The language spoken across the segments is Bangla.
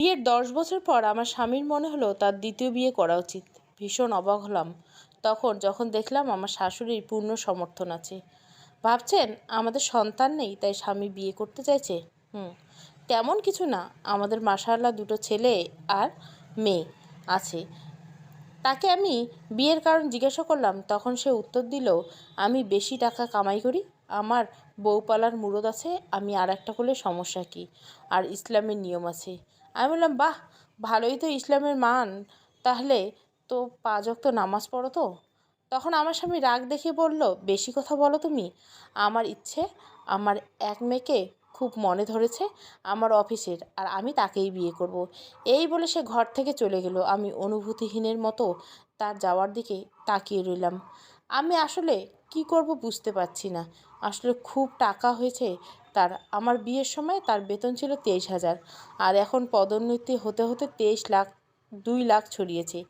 বিয়ের দশ বছর পর আমার স্বামীর মনে হলো তার দ্বিতীয় বিয়ে করা উচিত। ভীষণ অবাক হলাম। তখন যখন দেখলাম আমার শাশুড়ির পূর্ণ সমর্থন আছে। ভাবছেন, আমাদের সন্তান নেই, তাই স্বামী বিয়ে করতে চাইছে? হুম, তেমন কিছু না। আমাদের মাশাআল্লাহ দুটো ছেলে আর মেয়ে আছে। তাকে আমি বিয়ের কারণ জিজ্ঞাসা করলাম। তখন সে উত্তর দিল, আমি বেশি টাকা কামাই করি, আমার বউ পালার মুরদ আছে, আমি আর একটা করলে সমস্যা কী? আর ইসলামের নিয়ম আছে। আমি বললাম, বাহ, ভালোই তো ইসলামের মান। তাহলে তো পাঁচ ওয়াক্ত নামাজ পড়ো তো? তখন আমার স্বামী রাগ দেখিয়ে বলল, বেশি কথা বলো তুমি। আমার ইচ্ছে, আমার এক মেয়েকে খুব মনে ধরেছে আমার অফিসের, আর আমি তাকেই বিয়ে করব। এই বলে সে ঘর থেকে চলে গেল। আমি অনুভূতিহীনের মতো তার যাওয়ার দিকে তাকিয়ে রইলাম। আমি আসলে কি করব বুঝতে পারছি না। আসলে খুব টাকা হয়েছে তার, আমার বিয়ের সময় তার বেতন ছিল তেইশ হাজার, আর এখন পদোন্নতি হতে হতে তেইশ লাখ, দুই লাখ ছড়িয়েছে।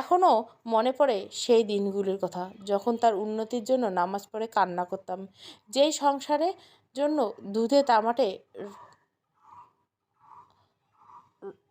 এখনও মনে পড়ে সেই দিনগুলির কথা, যখন তার উন্নতির জন্য নামাজ পড়ে কান্না করতাম। যেই সংসারে জন্য দুধে তামাটে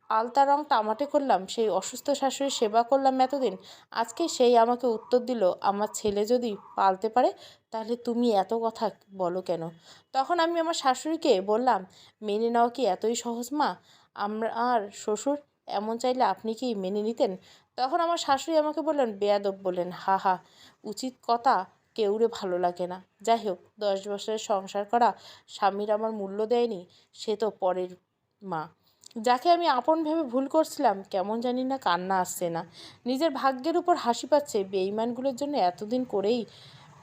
আলতা রং তামাটে করলাম, সেই অসুস্থ শাশুড়ির সেবা করলাম এতদিন। আজকে সেই আমাকে উত্তর দিল, আমার ছেলে যদি পালতে পারে, তাহলে তুমি এত কথা বলো কেন? তখন আমি আমার শাশুড়িকে বললাম, মেনে নেওয়া কি এতই সহজ মা? আমরা আর শ্বশুর এমন চাইলে আপনি কি মেনে নিতেন? তখন আমার শাশুড়ি আমাকে বললেন, বেয়াদব বললেন, হা হা, উচিত কথা কেউরে ভালো লাগে না। যাই হোক, দশ বছরের সংসার করা স্বামীর আমার মূল্য দেয়নি, সে তো পরের মা। যাকে আমি আপন ভেবে ভুল করছিলাম, কেমন জানি না কান্না আসছে না। নিজের ভাগ্যের উপর হাসি পাচ্ছে বেইমানগুলোর জন্য এতদিন করেই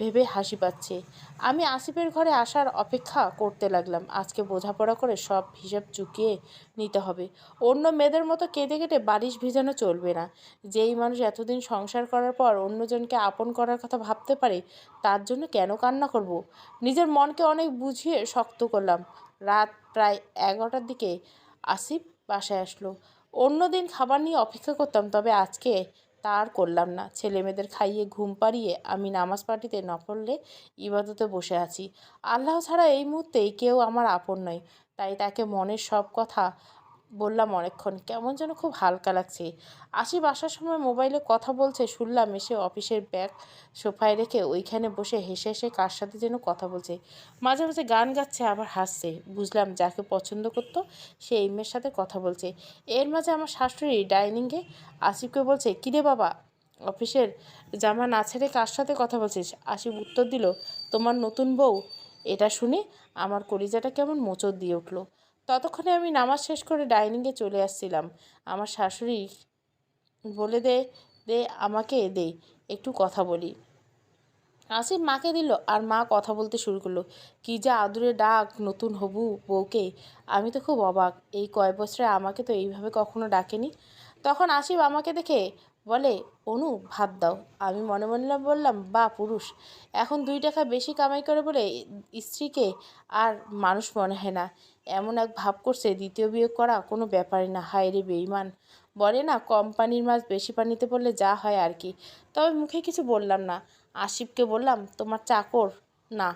ভেবে হাসি পাচ্ছে। আমি আসিফের ঘরে আসার অপেক্ষা করতে লাগলাম। আজকে বোঝাপড়া করে সব হিসাব চুকিয়ে নিতে হবে। অন্য মেয়েদের মতো কেঁদে কেটে বারিশ ভিজানো চলবে না। যেই মানুষ এতদিন সংসার করার পর অন্যজনকে আপন করার কথা ভাবতে পারে, তার জন্য কেন কান্না করব। নিজের মনকে অনেক বুঝিয়ে শক্ত করলাম। রাত প্রায় এগারোটার দিকে আসিফ বাসায় আসলো। অন্য দিন খাবার নিয়ে অপেক্ষা করতাম, তবে আজকে তা আর করলাম না। ছেলে মেয়েদের খাইয়ে ঘুম পাড়িয়ে আমি নামাজ পার্টিতে পড়লে ইবাদতে বসে আছি। আল্লাহ ছাড়া এই মুহূর্তেই কেউ আমার আপন নয়, তাই তাকে মনের সব কথা বললাম অনেকক্ষণ, কেমন যেন খুব হালকা লাগছে। আসি বাসার সময় মোবাইলে কথা বলছে, শুনলাম এসে অফিসের ব্যাগ সোফায় রেখে ওইখানে বসে হেসে হেসে কার সাথে যেন কথা বলছে। মাঝে মাঝে গান গাচ্ছে, আবার হাসছে। বুঝলাম যাকে পছন্দ করতো, সে এই মেয়ের সাথে কথা বলছে। এর মাঝে আমার শাশুড়ি ডাইনিংয়ে আসিফকে বলছে কিরে বাবা, অফিসের জামা না ছেড়ে কার সাথে কথা বলছিস? আসিফ উত্তর দিল, তোমার নতুন বউ। এটা শুনে আমার কলিজাটা কেমন মোচড় দিয়ে উঠল। ততক্ষণে আমি নামাজ শেষ করে ডাইনিংয়ে চলে আসছিলাম। আমার শাশুড়ি বলে দে দে, আমাকে দে, একটু কথা বলি। আসিফ মাকে দিল আর মা কথা বলতে শুরু করল। কী যা আদুরে ডাক, নতুন হবু, বউকে। আমি তো খুব অবাক, এই কয় বছরে আমাকে তো এইভাবে কখনো ডাকেনি। তখন আসিফ আমাকে দেখে বলে, অনু, ভাত দাও। আমি মনে মনে বললাম বা পুরুষ। এখন দুই টাকা বেশি কামাই করে বলে স্ত্রীকে আর মানুষ মনে হয় না। এমন এক ভাব করছে, দ্বিতীয় বিয়ে করা কোনো ব্যাপারই না। হায় রে বেইমান বলে না কম পানির মাছ বেশি পানিতে পড়লে যা হয় আর কি। তবে মুখে কিছু বললাম না। আসিফকে বললাম, তোমার চাকর? না।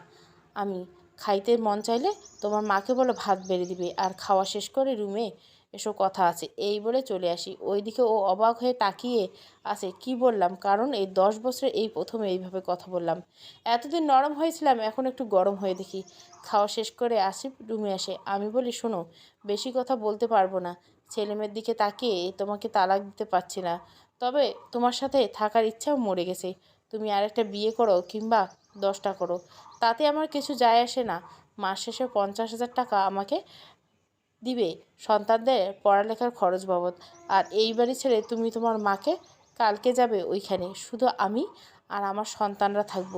আমি, খাইতে মন চাইলে তোমার মাকে বলো, ভাত বেড়ে দিবে। আর খাওয়া শেষ করে রুমে এসব কথা আছে। এই বলে চলে আসি। ওইদিকে ও অবাক হয়ে তাকিয়ে আছে। কি বললাম? কারণ এই দশ বছরে এই প্রথম এইভাবে কথা বললাম। এতদিন নরম হয়েছিলাম, এখন একটু গরম হয়ে দেখি। খাওয়া শেষ করে আসি রুমে আসে। আমি বলি, শোনো, বেশি কথা বলতে পারব না। ছেলেমেয়ের দিকে তাকিয়ে তোমাকে তালাক দিতে পারছি না। তবে তোমার সাথে থাকার ইচ্ছাও মরে গেছে। তুমি আরেকটা বিয়ে করো কিংবা দশটা করো। তাতে আমার কিছু যায় আসে না। মাস শেষে পঞ্চাশ হাজার টাকা আমাকে দিবে সন্তানদের পড়ালেখার খরচ বাবদ। আর এই বাড়ি ছেড়ে তুমি তোমার মাকে কালকে যাবে ওইখানে। শুধু আমি আর আমার সন্তানরা থাকব।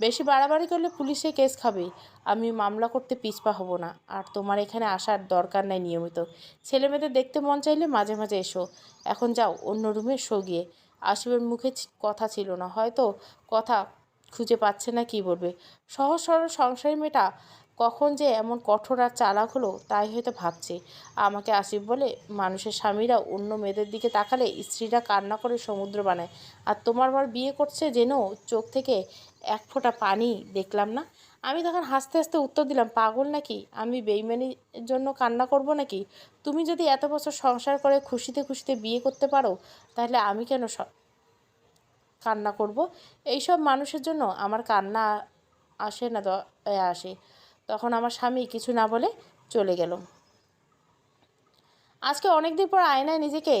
বেশি বাড়াবাড়ি করলে পুলিশে কেস খাবে। আমি মামলা করতে পিছপা হব না। আর তোমার এখানে আসার দরকার নাই নিয়মিত। ছেলে মেয়েদের দেখতে মন চাইলে মাঝে মাঝে এসো। এখন যাও, অন্য রুমে শো গিয়ে। মুখে কথা ছিল না। হয়তো কথা খুঁজে পাচ্ছে না কি বলবে। সহজ সরল সংসারী মেয়েটা কখন যে এমন কঠোর আর চালাক হলো তাই হয়তো ভাবছে। আমাকে আসিফ বলে, মানুষের স্বামীরা অন্য মেয়েদের দিকে তাকালে স্ত্রীরা কান্না করে সমুদ্র বানায়। আর তোমার বার বিয়ে করছে যেন চোখ থেকে এক ফোঁটা পানি দেখলাম না? আমি তখন হাসতে হাসতে উত্তর দিলাম, পাগল নাকি? আমি বেইমানির জন্য কান্না করব নাকি? তুমি যদি এত বছর সংসার করে খুশিতে খুশিতে বিয়ে করতে পারো, তাহলে আমি কেন কান্না করব? এইসব মানুষের জন্য আমার কান্না আসে না দ- এ আসে। তখন আমার স্বামী কিছু না বলে চলে গেল। আজকে অনেকদিন পর আয়নায় নিজেকে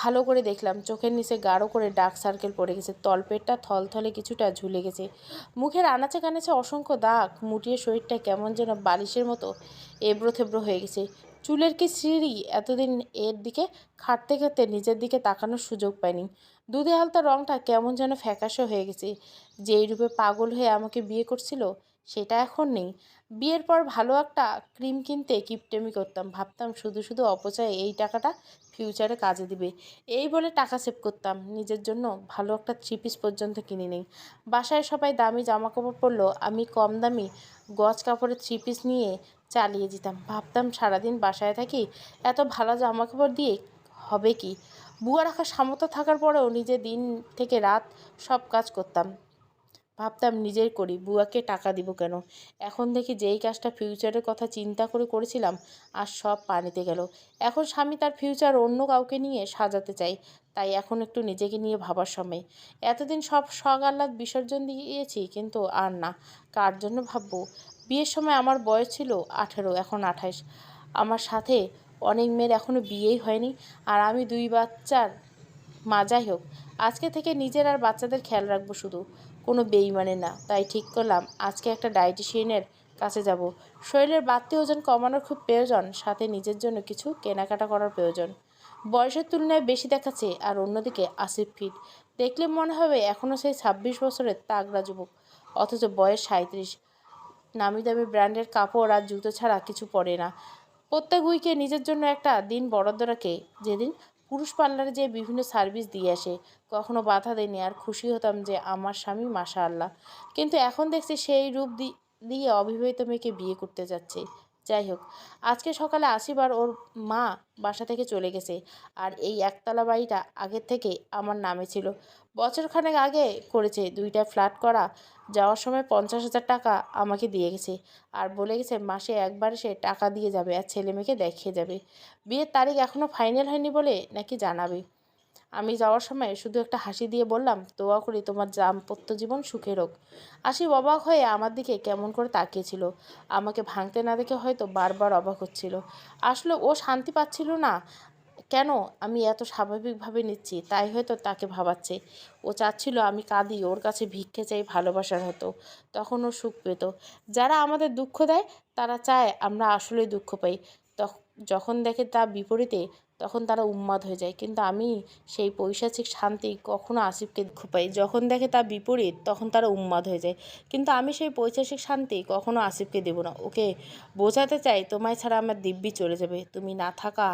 ভালো করে দেখলাম। চোখের নিচে গাঢ় করে ডার্ক সার্কেল পড়ে গেছে। তলপেটটা থলথলে কিছুটা ঝুলে গেছে। মুখের আনাচে কানাচে অসংখ্য দাগ মুটিয়ে শরীরটা কেমন যেন বালিশের মতো এবড়ো থেবড়ো হয়ে গেছে। চুলের কি সিঁড়ি এতদিন এর দিকে খাটতে খাটতে নিজের দিকে তাকানোর সুযোগ পাইনি। দুধে হালতা রঙটা কেমন যেন ফ্যাকাশে হয়ে গেছে। যেই রূপে পাগল হয়ে আমাকে বিয়ে করছিল, সেটা এখন নেই। বিয়ের পর ভালো একটা ক্রিম কিনতে কিপটেমি করতাম। ভাবতাম শুধু শুধু অপচয় এই টাকাটা ফিউচারে কাজে দিবে। এই বলে টাকা সেভ করতাম। নিজের জন্য ভালো একটা থ্রি পিস পর্যন্ত কিনে নেই। বাসায় সবাই দামি জামা কাপড় পরলো। আমি কম দামি গজ কাপড়ের থ্রি পিস নিয়ে চালিয়ে যেতাম। ভাবতাম সারাদিন বাসায় থাকি। এত ভালো জামা কাপড় দিয়ে হবে কি? বুয়া রাখার সামর্থ্য থাকার পরেও নিজে দিন থেকে রাত সব কাজ করতাম। ভাবতাম নিজের করি, বুয়াকে টাকা দিব কেন? এখন দেখি যেই কাজটা ফিউচারের কথা চিন্তা করে করেছিলাম, আর সব পানিতে গেল। এখন স্বামী তার ফিউচার অন্য কাউকে নিয়ে সাজাতে চাই, তাই এখন একটু নিজেকে নিয়ে ভাবার সময়। এতদিন সব শখ আহ্লাদ বিসর্জন দিয়েছি, কিন্তু আর না, কার জন্য ভাববো? বিয়ের সময় আমার বয়স ছিল আঠেরো, এখন আঠাশ। আমার সাথে অনেক মেয়ের এখনও বিয়েই হয়নি, আর আমি দুই বাচ্চার মা, যাই হোক। আজকে থেকে নিজের আর বাচ্চাদের খেয়াল রাখব শুধু। কোনো বেইমানে না। তাই ঠিক করলাম, আজকে একটা ডায়েটিশিয়ানের কাছে যাব। শরীরের বাড়তি ওজন কমানোর খুব প্রয়োজন, সাথে নিজের জন্য কিছু কেনাকাটা করার প্রয়োজন। বয়সের তুলনায় বেশি দেখাচ্ছে, আর অন্যদিকে আসিফ ফিট। দেখলে মনে হবে এখনও সেই ছাব্বিশ বছরের তাগড়া যুবক। অথচ বয়স সাঁত্রিশ নামি দামি ব্র্যান্ডের কাপড় আর জুতো ছাড়া কিছু পরে না। প্রত্যেক উইকে নিজের জন্য একটা দিন বরাদ্দ রাখে, যেদিন পুরুষ পার্লারে যে বিভিন্ন সার্ভিস দিয়ে আসে। কখনো বাধা দেয়নি, আর খুশি হতাম যে আমার স্বামী মাশা আল্লাহ কিন্তু এখন দেখছি সেই রূপ দিয়ে অবিবাহিত মেয়েকে বিয়ে করতে যাচ্ছে। যাই হোক, আজকে সকালে আসিবার ওর মা বাসা থেকে চলে গেছে। আর এই একতলা বাড়িটা আগের থেকে আমার নামে ছিল। বছরখানেক আগে করেছে দুইটা ফ্ল্যাট করা, যাওয়ার সময় পঞ্চাশ হাজার টাকা আমাকে দিয়ে গেছে। আর বলে গেছে, মাসে একবার সে টাকা দিয়ে যাবে আর ছেলে মেয়েকে দেখিয়ে যাবে। বিয়ের তারিখ এখনও ফাইনাল হয়নি বলে নাকি জানাবে? আমি যাওয়ার সময় শুধু একটা হাসি দিয়ে বললাম, দোয়া করি তোমার দাম্পত্য জীবন সুখের হোক। আসিফ অবাক হয়ে আমার দিকে কেমন করে তাকিয়েছিল। আমাকে ভাঙতে না দেখে হয়তো বারবার অবাক হচ্ছিল। আসলে ও শান্তি পাচ্ছিল না। কেন? আমি এত স্বাভাবিকভাবে নিচ্ছি, তাই হয়তো তাকে ভাবাচ্ছে। ও চাচ্ছিল আমি কাঁদি, ওর কাছে ভিক্ষে চাই, ভালোবাসার হতো তখন ও সুখ পেত। যারা আমাদের দুঃখ দেয়, তারা চায় আমরা আসলে দুঃখ পাই। যখন দেখে তা বিপরীতে, তখন তারা উন্মাদ হয়ে যায়। কিন্তু আমি সেই পৈশাচিক শান্তি কখনো আসিফকে দুঃখ পাই। যখন দেখে তা বিপরীত, তখন তারা উন্মাদ হয়ে যায়। কিন্তু আমি সেই পৈশাচিক শান্তি কখনো আসিফকে দেব না। ওকে বোঝাতে চাই, তোমায় ছাড়া আমার দিব্যি চলে যাবে। তুমি না থাকা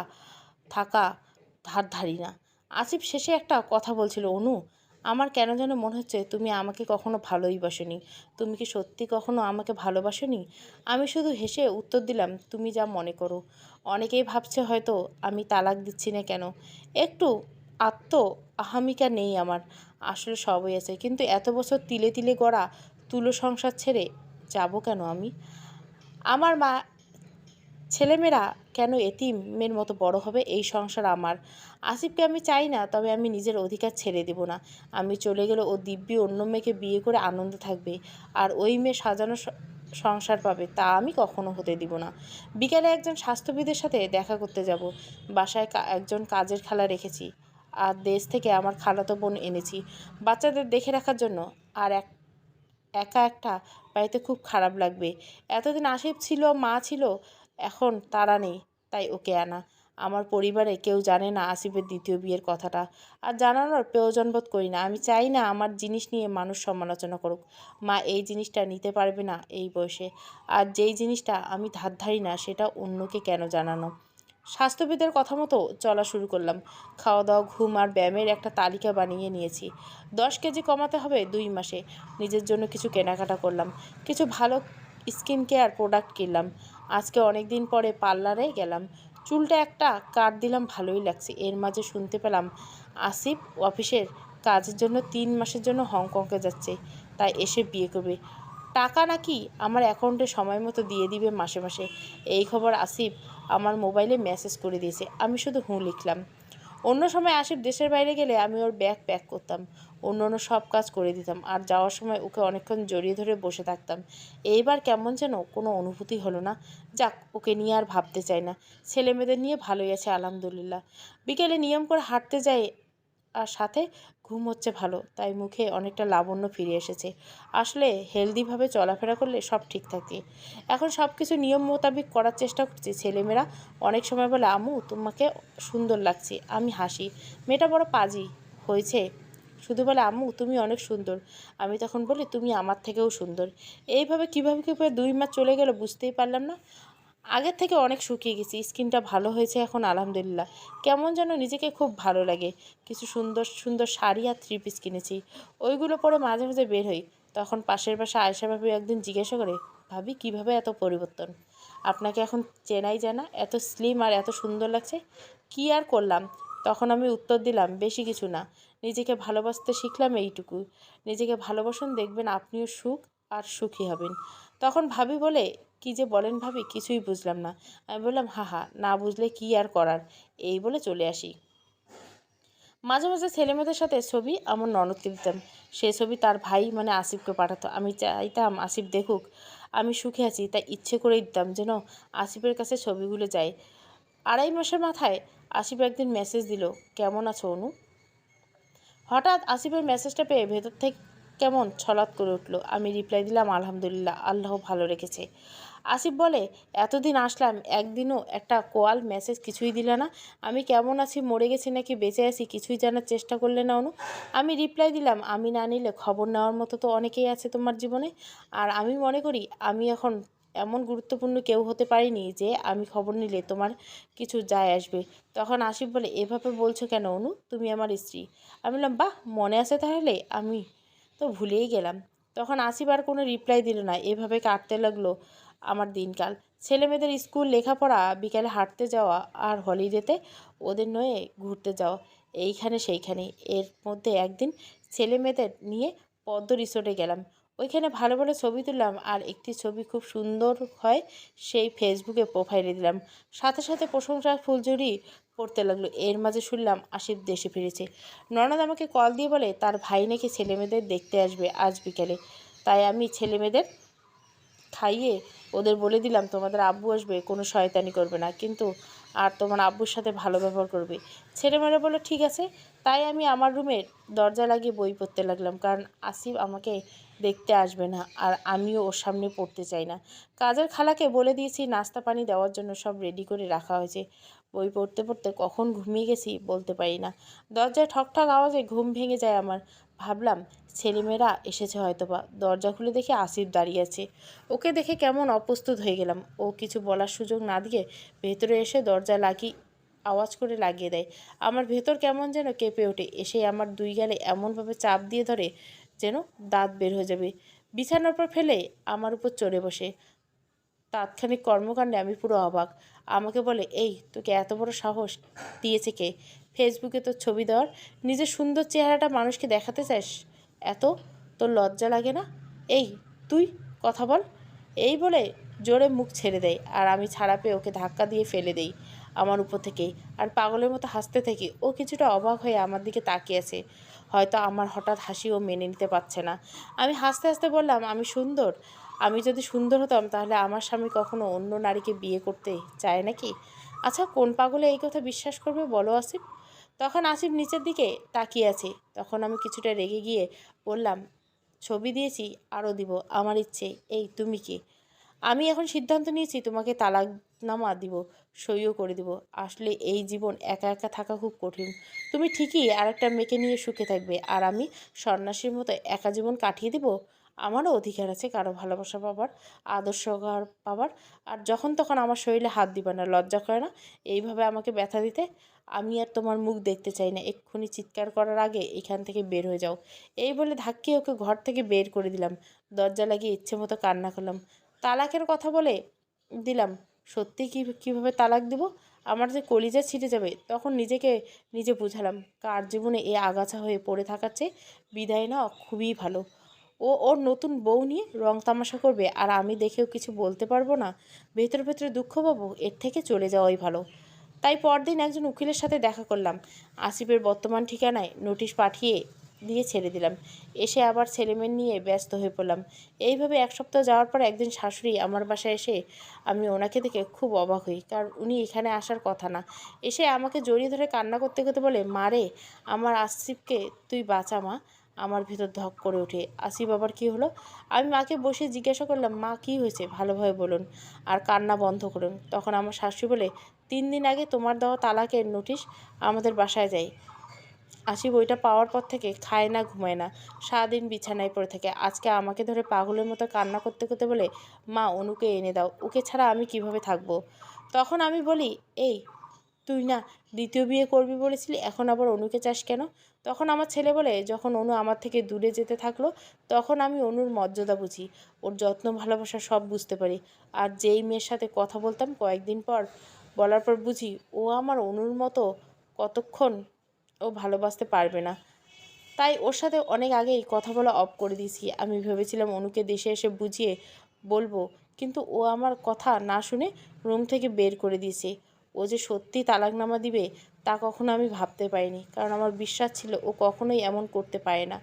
থাকা ধার ধারি না। আসিফ শেষে একটা কথা বলছিল, অনু, আমার কেন যেন মনে হচ্ছে তুমি আমাকে কখনো ভালোই বাসনি। তুমি কি সত্যি কখনো আমাকে ভালোবাসনি? আমি শুধু হেসে উত্তর দিলাম, তুমি যা মনে করো। অনেকেই ভাবছে হয়তো আমি তালাক দিচ্ছি না কেন। একটু আত্ম আহামিকা নেই আমার, আসলে সবই আছে। কিন্তু এত বছর তিলে তিলে গড়া তুলো সংসার ছেড়ে যাব কেন আমি? আমার মা ছেলেমেয়েরা কেন এতিমের মতো বড় হবে? এই সংসার আমার। আসিফকে আমি চাই না, তবে আমি নিজের অধিকার ছেড়ে দেব না। আমি চলে গেলে ও দিব্যি অন্য মেয়েকে বিয়ে করে আনন্দে থাকবে, আর ওই মেয়ে সাজানো সংসার পাবে, তা আমি কখনো হতে দিব না। বিকালে একজন স্বাস্থ্যবিদের সাথে দেখা করতে যাব। বাসায় একজন কাজের খালা রেখেছি, আর দেশ থেকে আমার খালাতো বোন এনেছি। বাচ্চাদের দেখে রাখার জন্য, আর এক একা একটা বাড়িতে খুব খারাপ লাগবে। এতদিন আসিফ ছিল, মা ছিল এখন তারা নেই, তাই ওকে আনা। আমার পরিবারে কেউ জানে না আসিফের দ্বিতীয় বিয়ের কথাটা। আর জানানোর প্রয়োজন বোধ করি না। আমি চাই না আমার জিনিস নিয়ে মানুষ সমালোচনা করুক। মা এই জিনিসটা নিতে পারবে না এই বয়সে। আর যেই জিনিসটা আমি ধার ধারি না, সেটা অন্যকে কেন জানানো? স্বাস্থ্যবিদের কথা মতো চলা শুরু করলাম। খাওয়া দাওয়া ঘুম আর ব্যায়ামের একটা তালিকা বানিয়ে নিয়েছি। দশ কেজি কমাতে হবে দুই মাসে। নিজের জন্য কিছু কেনাকাটা করলাম। কিছু ভালো স্কিন কেয়ার প্রোডাক্ট কিনলাম। আজকে অনেক দিন পরে পার্লারে গেলাম। চুলটা একটা কাট দিলাম, ভালোই লাগছে। এর মাঝে শুনতে পেলাম আসিফ অফিসের কাজের জন্য তিন মাসের জন্য হংকংকে যাচ্ছে, তাই এসে বিয়ে করবে। টাকা নাকি আমার অ্যাকাউন্টে সময় মতো দিয়ে দিবে মাসে মাসে। এই খবর আসিফ আমার মোবাইলে মেসেজ করে দিয়েছে। আমি শুধু হুঁ লিখলাম। অন্য সময় আসিফ দেশের বাইরে গেলে আমি ওর ব্যাগ প্যাক করতাম, অন্য অন্য সব কাজ করে দিতাম আর যাওয়ার সময় ওকে অনেকক্ষণ জড়িয়ে ধরে বসে থাকতাম। এইবার কেমন যেন কোনো অনুভূতি হলো না। যাক, ওকে নিয়ে আর ভাবতে চাই না। ছেলে মেয়েদের নিয়ে ভালোই আছে, আলহামদুলিল্লাহ। বিকেলে নিয়ম করে হাঁটতে যাই আর সাথে ঘুম হচ্ছে ভালো, তাই মুখে অনেকটা লাবণ্য ফিরে এসেছে। আসলে হেলদিভাবে চলাফেরা করলে সব ঠিক থাকে। এখন সব কিছু নিয়ম মোতাবেক করার চেষ্টা করছি ছেলেমেয়েরা। অনেক সময় বলে আমু তোমাকে সুন্দর লাগছে, আমি হাসি। মেয়েটা বড় পাজি হয়েছে। শুধু বলে, আম্মু, তুমি অনেক সুন্দর। আমি তখন বলি, তুমি আমার থেকেও সুন্দর। এইভাবে কীভাবে কীভাবে দুই মাস চলে গেল বুঝতেই পারলাম না। আগের থেকে অনেক শুকিয়ে গেছি, স্কিনটা ভালো হয়েছে এখন, আলহামদুলিল্লাহ। কেমন যেন নিজেকে খুব ভালো লাগে। কিছু সুন্দর সুন্দর শাড়ি আর থ্রি পিস কিনেছি। ওইগুলো পরে মাঝে মাঝে বের হই। তখন পাশের পাশে আয়সা ভাবি একদিন জিজ্ঞাসা করে, ভাবি, কীভাবে এত পরিবর্তন? আপনাকে এখন চেনাই জানা এত স্লিম আর এত সুন্দর লাগছে। কি আর করলাম? তখন আমি উত্তর দিলাম, বেশি কিছু না। নিজেকে ভালোবাসতে শিখলাম এইটুকু। নিজেকে ভালোবাসুন, দেখবেন আপনিও সুখ আর সুখী হবেন। তখন ভাবি বলে কি যে বলেন ভাবি? কিছুই বুঝলাম না। আমি বললাম হা হা না বুঝলে কি আর করার? এই বলে চলে আসি। মাঝে মাঝে ছেলেমেয়েদের সাথে ছবি, আমার ননদকে দিতাম। সেই ছবি তার ভাই মানে আসিফকে পাঠাতো। আমি চাইতাম, আসিফ দেখুক, আমি সুখে আছি, তাই ইচ্ছে করেই দিতাম যেন আসিফের কাছে ছবিগুলো যায়। আড়াই মাসের মাথায় আসিফ একদিন মেসেজ দিল, কেমন আছো অনু? হঠাৎ আসিফের মেসেজটা পেয়ে ভেতর থেকে কেমন? ছলাৎ করে উঠল। আমি রিপ্লাই দিলাম, আলহামদুলিল্লাহ, আল্লাহ ভালো রেখেছে। আসিফ বলে, এতদিন আসলাম, একদিনও একটা কোয়াল মেসেজ কিছুই দিলে না। আমি কেমন আছি, মরে গেছি নাকি বেঁচে আছি কিছুই জানার চেষ্টা করলে না, অনু। আমি রিপ্লাই দিলাম, আমি না নিলে খবর নেওয়ার মতো তো অনেকেই আছে তোমার জীবনে। আর আমি মনে করি, আমি এখন এমন গুরুত্বপূর্ণ কেউ হতে পারিনি যে আমি খবর নিলে তোমার কিছু যায় আসবে। তখন আসিফ বলে, এভাবে বলছো কেন, অনু? তুমি আমার স্ত্রী। আমি বললাম, বাহ, মনে আছে তাহলে? আমি তো ভুলেই গেলাম। তখন আসিবার কোনো রিপ্লাই দিল না। এভাবে কাটতে লাগল আমার দিনকাল। ছেলেমেয়েদের স্কুল লেখাপড়া, বিকালে হাঁটতে যাওয়া আর হলিডেতে ওদের নয়ে ঘুরতে যাওয়া। এইখানে সেইখানে। এর মধ্যে একদিন ছেলেমেয়েদের নিয়ে পদ্ম রিসোর্টে গেলাম। ওইখানে ভালো ভালো ছবি তুললাম আর একটি ছবি খুব সুন্দর হয় সেই ফেসবুকে প্রোফাইলে দিলাম। সাথে সাথে প্রশংসার ফুলঝুরি পড়তে লাগল। এর মাঝে শুনলাম আশিফ দেশে ফিরেছে। ননদ আমাকে কল দিয়ে বলে, তার ভাই নাকি ছেলেমেয়েদের দেখতে আসবে আজ বিকেলে। তাই আমি ছেলেমেয়েদের খাইয়ে ওদের বলে দিলাম, তোমাদের আব্বু আসবে, কোনো শয়তানি করবে না। কিন্তু আর তোমার আব্বুর সাথে ভালো ব্যবহার করবে। ছেলেমেয়েরা বলল, ঠিক আছে। তাই আমি আমার রুমের দরজা লাগিয়ে বই পড়তে লাগলাম, কারণ আসিফ আমাকে দেখতে আসবে না আর আমিও ওর সামনে পড়তে চাই না। কাজের খালাকে বলে দিয়েছি, নাস্তা পানি দেওয়ার জন্য সব রেডি করে রাখা হয়েছে। বই পড়তে পড়তে কখন ঘুমিয়ে গেছি বলতে পারি না। দরজায় ঠকঠক আওয়াজে ঘুম ভেঙে যায় আমার। ভাবলাম, ছেলেমেয়েরা এসেছে হয়তোবা। দরজা খুলে দেখে আসিফ দাঁড়িয়ে আছে। ওকে দেখে কেমন অপ্রস্তুত হয়ে গেলাম। ও কিছু বলার সুযোগ না দিয়ে ভেতরে এসে দরজা লাগিয়ে আওয়াজ করে লাগিয়ে দেয়। আমার ভেতর কেমন যেন কেঁপে ওঠে। এসে আমার দুই গালে এমনভাবে চাপ দিয়ে ধরে যেন দাঁত বের হয়ে যাবে। বিছানার উপর ফেলে আমার উপর চড়ে বসে। তাৎক্ষণিক কর্মকাণ্ডে আমি পুরো অবাক। আমাকে বলে, এই, তোকে এত বড় সাহস দিয়েছে কে? ফেসবুকে তোর ছবি দেওয়ার, নিজের সুন্দর চেহারাটা মানুষকে দেখাতে চাস? এত? তোর লজ্জা লাগে না? এই, তুই কথা বল। এই বলে জোরে মুখ ছেড়ে দেয় আর আমি ছাড়া পেয়ে ওকে ধাক্কা দিয়ে ফেলে দেই আমার উপর থেকেই। আর পাগলের মতো হাসতে থাকি। ও কিছুটা অবাক হয়ে আমার দিকে তাকিয়ে আছে। হয়তো আমার হঠাৎ হাসি ও মেনে নিতে পারছে না। আমি হাসতে হাসতে বললাম, আমি সুন্দর। আমি যদি সুন্দর হতাম তাহলে আমার স্বামী কখনো অন্য নারীকে বিয়ে করতে চায় নাকি? আচ্ছা কোন পাগলে এই কথা বিশ্বাস করবে বলো, আসিফ। তখন আসিফ নিচের দিকে তাকিয়ে আছে। তখন আমি কিছুটা রেগে গিয়ে বললাম, ছবি দিয়েছি আরও দিব, আমার ইচ্ছে, এই তুমি কি? আমি এখন সিদ্ধান্ত নিয়েছি, তোমাকে তালাক নামা দিব, সইও করে দিব। আসলে এই জীবন একা একা থাকা খুব কঠিন। তুমি ঠিকই আর একটা মেয়েকে নিয়ে সুখে থাকবে, আর আমি সন্ন্যাসীর মতো একা জীবন কাটিয়ে দিব? আমারও অধিকার আছে কারও ভালোবাসা পাবার আদর্শ পাবার আর যখন তখন আমার শরীরে হাত দিবে না, লজ্জা করে না। এইভাবে আমাকে ব্যথা দিতে আমি আর তোমার মুখ দেখতে চাই না। এক্ষুনি চিৎকার করার আগে এখান থেকে বের হয়ে যাও। এই বলে ধাক্কিয়ে ওকে ঘর থেকে বের করে দিলাম। দরজা লাগিয়ে ইচ্ছে মতো কান্না করলাম। তালাকের কথা বলে দিলাম, সত্যি কী, কীভাবে তালাক দিব? আমার যে কলিজা ছিটে যাবে। তখন নিজেকে, নিজে বুঝালাম, কার জীবনে এ আগাছা হয়ে পড়ে থাকার চেয়ে বিদায় নেওয়া খুবই ভালো। ও ওর নতুন বউ নিয়ে রং তামাশা করবে আর আমি দেখেও কিছু বলতে পারব না। ভেতরে ভেতরে দুঃখ পাবো, এর থেকে চলে যাওয়াই ভালো। তাই পরদিন একজন উকিলের সাথে দেখা করলাম। আসিফের বর্তমান ঠিকানায় নোটিশ পাঠিয়ে দিয়ে ছেড়ে দিলাম। এসে আবার ছেলেমেয়ে নিয়ে ব্যস্ত হয়ে পড়লাম। এইভাবে এক সপ্তাহ যাওয়ার পর একদিন শাশুড়ি আমার বাসায় এসে আমি ওনাকে দেখে খুব অবাক হই, কারণ উনি এখানে আসার কথা না। এসে আমাকে জড়িয়ে ধরে কান্না করতে করতে বলে মারে আমার আসিফকে তুই বাঁচা মা। আমার ভেতর ধক করে ওঠে। আসিফ আবার কী হলো? আমি মাকে বসে জিজ্ঞাসা করলাম, মা, কী হয়েছে? ভালোভাবে বলুন। আর কান্না বন্ধ করুন। তখন আমার শাশুড়ি বলে, তিন দিন আগে তোমার দেওয়া তালাকের নোটিশ আমাদের বাসায় যায়। আসি বইটা পাওয়ার পর থেকে খায় না, ঘুমায় না। সারাদিন বিছানায় পড়ে থাকে। আজকে আমাকে ধরে পাগলের মতো কান্না করতে করতে বলে, মা, অনুকে এনে দাও। ওকে ছাড়া আমি কীভাবে থাকব? তখন আমি বলি, এই তুই না দ্বিতীয় বিয়ে করবি বলেছিলি, এখন আবার অনুকে চাস কেন? তখন আমার ছেলে বলে, যখন অনু আমার থেকে দূরে যেতে থাকল, তখন আমি অনুর মর্যাদা বুঝি। ওর যত্ন, ভালোবাসা সব বুঝতে পারি। আর যেই মেয়ের সাথে কথা বলতাম কয়েকদিন পর, বলার পর বুঝি ও আমার অনুর মতো কতক্ষণ ও ভালোবাসতে পারবে না। তাই ওর সাথে অনেক আগেই কথা বলা অফ করে দিয়েছি। আমি ভেবেছিলাম অনুকে দেশে এসে বুঝিয়ে বলব, কিন্তু ও আমার কথা না শুনে রুম থেকে বের করে দিয়েছে। ও যে সত্যি তালাকনামা দিবে, তা কখনো আমি ভাবতে পারিনি। কারণ আমার বিশ্বাস ছিল ও কখনোই এমন করতে পারে না।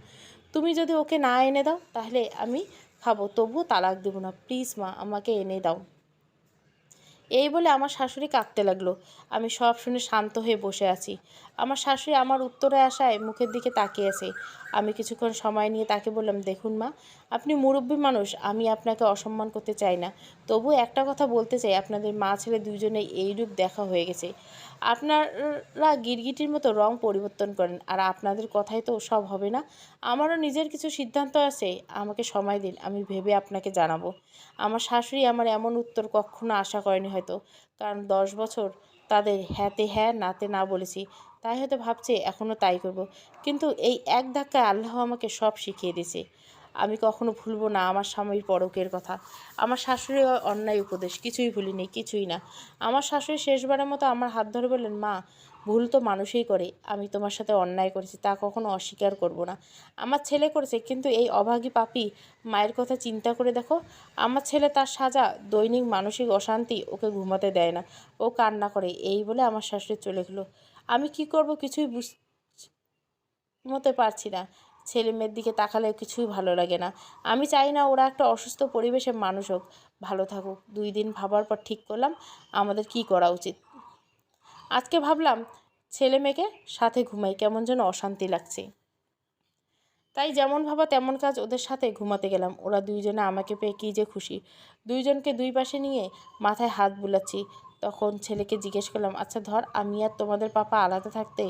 তুমি যদি ওকে না এনে দাও, তাহলে আমি খাব, তবুও তালাক দেবো না। প্লিজ মা, আমাকে এনে দাও। এই বলে আমার শাশুড়ি কাঁদতে লাগল। আমি সব শুনে শান্ত হয়ে বসে আছি। আমার শাশুড়ি আমার উত্তরে আসায় মুখের দিকে তাকিয়ে আছে। আমি কিছুক্ষণ সময় নিয়ে তাকে বললাম, দেখুন মা, আপনি মুরব্বী মানুষ, আমি আপনাকে অসম্মান করতে চাই না। তবু একটা কথা বলতে চাই, আপনাদের মা ছেলে দুজনেই এইরূপ দেখা হয়ে গেছে। আপনারা গিরগিটির মতো রং পরিবর্তন করেন, আর আপনাদের কথাই তো সব হবে না। আমারও নিজের কিছু সিদ্ধান্ত আছে, আমাকে সময় দিন, আমি ভেবে আপনাকে জানাব। আমার শাশুড়ি আমার এমন উত্তর কখনো আশা করেনি হয়তো, কারণ দশ বছর তাদের হ্যাঁতে হ্যাঁ নাতে না বলেছি। তাই হয়তো ভাবছে এখনও তাই করব। কিন্তু এই এক ধাক্কায় আল্লাহ আমাকে সব শিখিয়ে দিয়েছে। আমি কখনো ভুলবো না আমার স্বামীর পরকের কথা। আমার শাশুড়ি অন্যায় উপদেশ, কিছুই ভুলিনি, কিছুই না। আমার শাশুড়ি শেষবারের মতো আমার হাত ধরে বললেন, মা, ভুল তো মানুষই করে। আমি তোমার সাথে অন্যায় করেছি, তা কখনো অস্বীকার করব না। আমার ছেলে করেছে, কিন্তু এই অভাগী পাপি মায়ের কথা চিন্তা করে দেখো, আমার ছেলে তার সাজা, দৈনিক মানসিক অশান্তি ওকে ঘুমাতে দেয় না। ও কান্না করে, এই বলে আমার শাশুড়ি চলে গেলো। আমি কি করব কিছুই বুঝ বুঝতে পারছি না। ছেলে মেয়ের দিকে তাকালে কিছুই ভালো লাগে না। আমি চাই না ওরা একটা অসুস্থ পরিবেশে মানুষ হোক। ভালো থাকুক। দুই দিন ভাবার পর ঠিক করলাম। আমাদের কি করা উচিত? আজকে ভাবলাম ছেলে মেয়েকে সাথে ঘুমাই। কেমন যেন অশান্তি লাগছে। তাই যেমন ভাবা তেমন কাজ ওদের সাথে ঘুমাতে গেলাম। ওরা দুইজনে আমাকে পেয়ে কী যে খুশি। দুইজনকে দুই পাশে নিয়ে মাথায় হাত বুলাচ্ছি। তখন ছেলেকে জিজ্ঞেস করলাম আচ্ছা ধর, আমি আর তোমাদের পাপা আলাদা থাকতে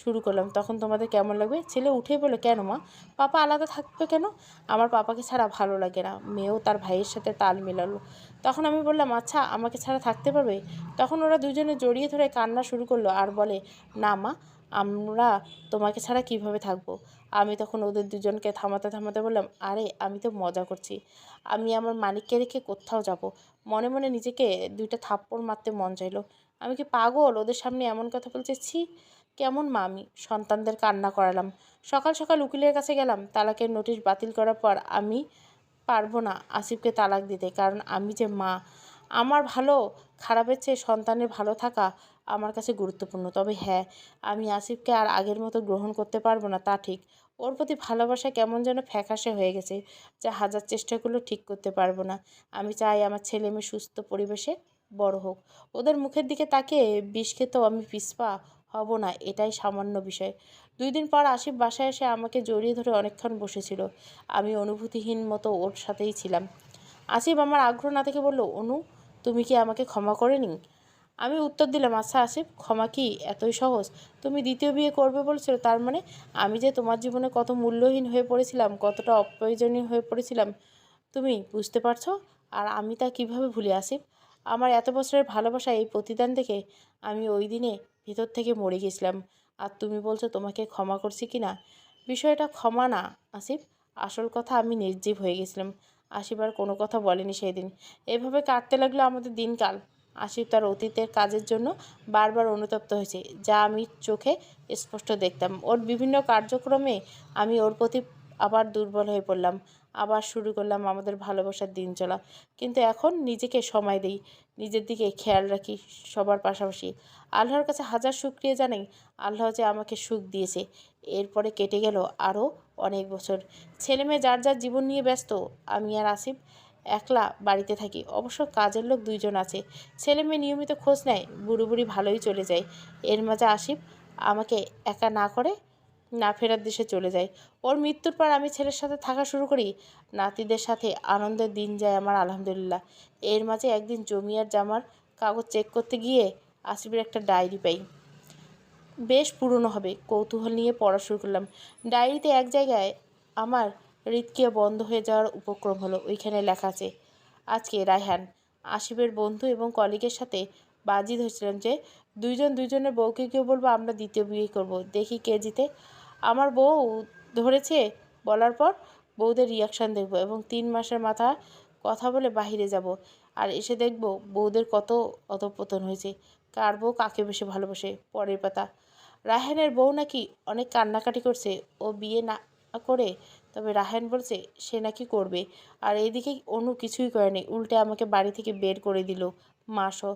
শুরু করলাম, তখন তোমাদের কেমন লাগবে? ছেলে উঠে বলে কেন মা? পাপা আলাদা থাকবে কেন? আমার পাপাকে ছাড়া ভালো লাগে না। মেয়েও তার ভাইয়ের সাথে তাল মেলালো। তখন আমি বললাম আচ্ছা আমাকে ছাড়া থাকতে পারবে? তখন ওরা দুজনে জড়িয়ে ধরে কান্না শুরু করল আর বলে, না মা আমরা তোমাকে ছাড়া কীভাবে থাকব? আমি তখন ওদের দুজনকে থামাতে থামাতে বললাম, আরে, আমি তো মজা করছি। আমি আমার মালিককে রেখে কোথাও যাব? মনে মনে নিজেকে দুইটা থাপ্পড় মারতে মন চাইলো। আমি কি পাগল? ওদের সামনে এমন কথা বলছে? ছি, কেমন মা আমি? সন্তানদের কান্না করালাম। সকাল সকাল উকিলের কাছে গেলাম। তালাকের নোটিশ বাতিল করার পর আমি পারব না আসিফকে তালাক দিতে, কারণ আমি যে মা। আমার ভালো, খারাপের চেয়ে সন্তানের ভালো থাকা আমার কাছে গুরুত্বপূর্ণ। তবে হ্যাঁ আমি আসিফকে আর আগের মতো গ্রহণ করতে পারব না, তা ঠিক। ওর প্রতি ভালোবাসা কেমন যেন ফ্যাকাশে হয়ে গেছে যা হাজার চেষ্টা করলেও ঠিক করতে পারব না। আমি চাই আমার ছেলে মেয়ে সুস্থ পরিবেশে বড় হোক। ওদের মুখের দিকে তাকিয়ে বিষ খেতেও আমি পিসপা হব না, এটাই সামান্য বিষয়। দুই দিন পর আসিফ বাসায় এসে আমাকে জড়িয়ে ধরে অনেকক্ষণ বসেছিল। আমি অনুভূতিহীন মতো ওর সাথেই ছিলাম। আসিফ আমার আগ্রহ না থেকে বলল, অনু, তুমি কি আমাকে ক্ষমা করে নি আমি উত্তর দিলাম আচ্ছা আসিফ, ক্ষমা কি? এতই সহজ। তুমি দ্বিতীয় বিয়ে করবে বলছো তার মানে আমি যে তোমার জীবনে কত মূল্যহীন হয়ে পড়েছিলাম, কতটা অপ্রয়োজনীয় হয়ে পড়েছিলাম, তুমি বুঝতে পারছ? আর আমি তা কীভাবে ভুলে, আসিফ? আমার এত বছরের ভালোবাসা এই প্রতিদান দেখে আমি ওই দিনে ভিতর থেকে মরে গেছিলাম। আর তুমি বলছো তোমাকে ক্ষমা করছি কি না? বিষয়টা ক্ষমা না, আসিফ। আসল কথা আমি নির্জীব হয়ে গেছিলাম। আসিফ আর কোনো কথা বলেনি সেই দিন এভাবে কাটতে লাগল আমাদের দিনকাল। আসিফ তার অতীতের কাজের জন্য বারবার অনুতপ্ত হয়েছে, যা আমি চোখে স্পষ্ট দেখতাম। ওর বিভিন্ন কার্যক্রমে আমি ওর প্রতি আবার দুর্বল হয়ে পড়লাম। আবার শুরু করলাম আমাদের ভালোবাসার দিন চলা। কিন্তু এখন নিজেকে সময় দিই, নিজের দিকে খেয়াল রাখি সবার পাশাপাশি। আল্লাহর কাছে হাজার শুক্রিয়া জানাই, আল্লাহ যে আমাকে সুখ দিয়েছে। এরপরে কেটে গেল আরও অনেক বছর। ছেলে মেয়ে যার যার জীবন নিয়ে ব্যস্ত, আমি আর আসিফ একলা বাড়িতে থাকি। অবশ্য কাজের লোক দুইজন আছে। ছেলে মেয়ে নিয়মিত খোঁজ নেয় বুড়ো বুড়ি ভালোই চলে যায়। এর মাঝে আসিফ আমাকে একা না করে না ফেরার দেশে চলে যায়। ওর মৃত্যুর পর আমি ছেলের সাথে থাকা শুরু করি। নাতিদের সাথে আনন্দের দিন যায় আমার, আলহামদুলিল্লাহ। এর মাঝে একদিন জমি আর জামার কাগজ চেক করতে গিয়ে আসিফের একটা ডায়েরি পাই। বেশ পুরনো হবে, কৌতূহল নিয়ে পড়া শুরু করলাম। ডায়েরিতে এক জায়গায় আমার হৃদক্রিয়া বন্ধ হয়ে যাওয়ার উপক্রম হলো। ওইখানে লেখা আছে, আজকে রায়হান, আসিফের বন্ধু এবং কলিগের সাথে বাজি ধরছিলাম যে, দুইজন দুইজনের বউকে কেউ বলব আমরা দ্বিতীয় বিয়ে করব। দেখি কে জিতে। আমার বউ ধরেছে বলার পর বউদের রিয়াকশান দেখব এবং তিন মাসের মাথা কথা বলে বাহিরে যাব আর এসে দেখব বউদের কত অধপতন হয়েছে। কার বউ কাকে বেশি ভালোবাসে? পরের পাতা। রায়হানের বউ নাকি অনেক কান্নাকাটি করছে। ও বিয়ে না করে তবে রাহেন বলছে, সে নাকি করবে। আর এদিকে অনু কিছুই করেনি উল্টে আমাকে বাড়ি থেকে বের করে দিল। মাসও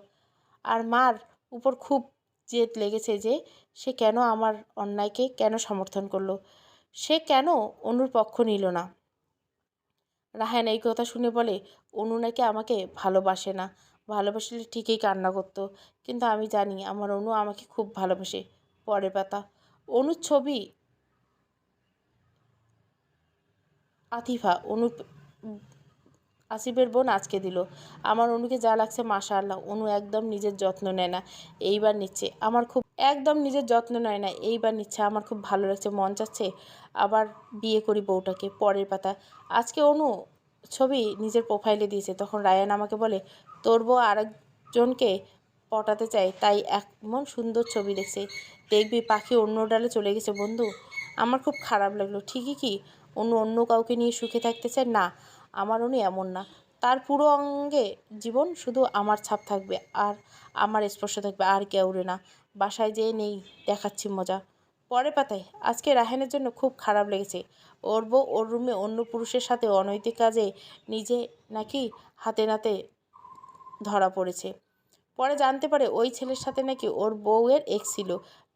আর মার উপর খুব জেদ লেগেছে যে সে কেন আমার অন্যায়কে কেন সমর্থন করল। সে কেন অনুর পক্ষ নিল না? রাহান এই কথা শুনে বলে, অনু নাকি আমাকে ভালোবাসে না। ভালোবাসলে ঠিকই কান্না করতো, কিন্তু আমি জানি আমার অনু আমাকে খুব ভালোবাসে। পরের পাতা, অনুর ছবি আতিফা, অনু, আসিফের বোন আজকে দিল। আমার অনুকে যা লাগছে মাশা আল্লাহ অনু একদম নিজের যত্ন নেয় না, এইবার নিচ্ছে। আমার খুব, একদম নিজের যত্ন নেয় না, এইবার নিচ্ছে। আমার খুব ভালো লাগছে, মন চাচ্ছে, আবার বিয়ে করি বউটাকে, পরের পাতা। আজকে অনু ছবি নিজের প্রোফাইলে দিয়েছে, তখন রায়ান আমাকে বলে, তোর বউ আরেকজনকে পটাতে চায়, তাই এমন সুন্দর ছবি দেখছে। দেখবি পাখি অন্য ডালে চলে গেছে বন্ধু। আমার খুব খারাপ লাগল। ঠিকই কি? অন্য অন্য কাউকে নিয়ে সুখে থাকতে চায়? না আমার উনি এমন না। তার পুরো অঙ্গে জীবন শুধু আমার ছাপ থাকবে আর আমার স্পর্শ থাকবে, আর কেউরে না। বাসায় যেয়ে নেই, দেখাচ্ছি মজা। পরে পাতায়, আজকে রাহেনের জন্য খুব খারাপ লেগেছে। ওর বউ ওর রুমে অন্য পুরুষের সাথে অনৈতিক কাজে নিজে নাকি হাতে নাতে ধরা পড়েছে। পরে জানতে পারে ওই ছেলের সাথে নাকি ওর বউয়ের এক্স ছিল।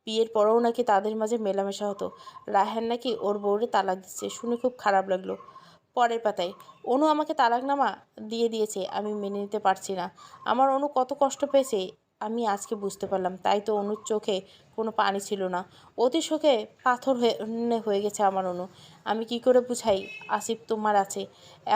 বিয়ের পরেও নাকি তাদের মাঝে মেলামেশা হতো। রায়হান নাকি ওর বউরে তালাক দিচ্ছে, শুনে খুব খারাপ লাগল। পরের পাতায়, অনু আমাকে তালাকনামা দিয়ে দিয়েছে, আমি মেনে নিতে পারছি না। আমার অনু কত কষ্ট পেয়েছে, আমি আজকে বুঝতে পারলাম। তাই তো অনুর চোখে কোনো পানি ছিল না। অতি শোকে পাথর হয়ে হয়ে গেছে আমার অনু। আমি কি করে বুঝাই, আসিফ তোমার আছে।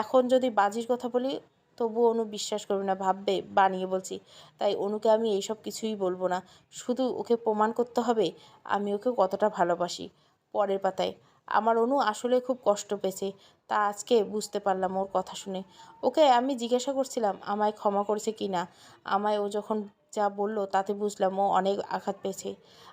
এখন যদি বাজির কথা বলি তবু অনু বিশ্বাস করবে না, ভাববে, বানিয়ে বলছি, তাই অনুকে আমি এইসব কিছুই বলব না। শুধু ওকে প্রমাণ করতে হবে, আমি ওকে কতটা ভালোবাসি। পরের পাতায়, আমার অনু আসলে খুব কষ্ট পেয়েছে, তা আজকে বুঝতে পারলাম ওর কথা শুনে। ওকে আমি জিজ্ঞাসা করছিলাম, আমায় ক্ষমা করেছে কি না? আমায় ও যখন যা বলল, তাতে বুঝলাম ও অনেক আঘাত পেয়েছে।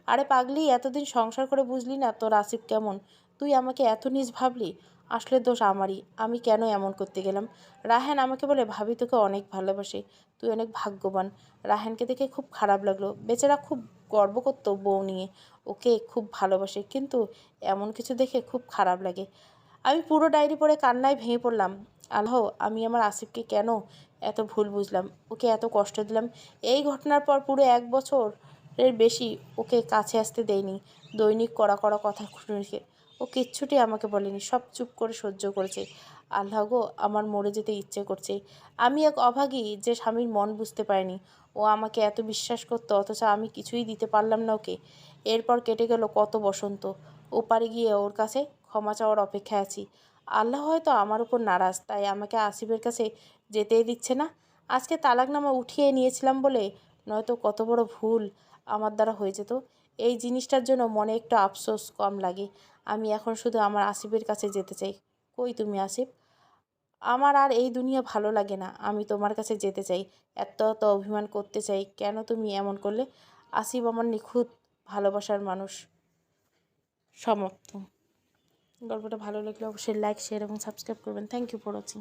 আরে পাগলি, এতদিন সংসার করে বুঝলি না, তোর আসিফ কেমন? তুই আমাকে এত নিজ ভাবলি? আসলে দোষ আমারই। আমি কেন এমন করতে গেলাম? রাহেন আমাকে বলে, ভাবি তোকে অনেক ভালোবাসে। তুই অনেক ভাগ্যবান। রাহেনকে দেখে খুব খারাপ লাগল। বেচারা খুব গর্ব করতো বউ নিয়ে। ওকে খুব ভালোবাসে, কিন্তু এমন কিছু দেখে খুব খারাপ লাগে। আমি পুরো ডায়েরি পড়ে কান্নায় ভেঙে পড়লাম। আল্লাহ, আমি আমার আসিফকে কেন এত ভুল বুঝলাম? ওকে এত কষ্ট দিলাম? এই ঘটনার পর পুরো এক বছরের বেশি ওকে কাছে আসতে দেয়নি। দৈনিক কড়া কড়া কথা শুনেছে ও কিচ্ছুটি আমাকে বলেনি, সব চুপ করে সহ্য করেছে। আল্লাহ গো, আমার মরে যেতে ইচ্ছে করছে। আমি এক অভাগী যে স্বামীর মন বুঝতে পারেনি। ও আমাকে এত বিশ্বাস করতো, অথচ আমি কিছুই দিতে পারলাম না ওকে। এরপর কেটে গেল কত বসন্ত। ওপারে গিয়ে ওর কাছে ক্ষমা চাওয়ার অপেক্ষায় আছি। আল্লাহ হয়তো আমার উপর নারাজ, তাই আমাকে আসিফের কাছে যেতেই দিচ্ছে না। আজকে তালাকনামা উঠিয়ে নিয়েছিলাম বলে নয়তো কত বড় ভুল আমার দ্বারা হয়ে যেত। এই জিনিসটার জন্য মনে একটু আফসোস কম লাগে। আমি এখন শুধু আমার আসিফের কাছে যেতে চাই। কই তুমি, আসিফ? আমার আর এই দুনিয়া ভালো লাগে না, আমি তোমার কাছে যেতে চাই। এত এত অভিমান করতে চাই, কেন তুমি এমন করলে? আসিফ আমার নিখুঁত ভালোবাসার মানুষ। সমাপ্ত গল্পটা ভালো লাগলে অবশ্যই লাইক শেয়ার এবং সাবস্ক্রাইব করবেন। Thank you for watching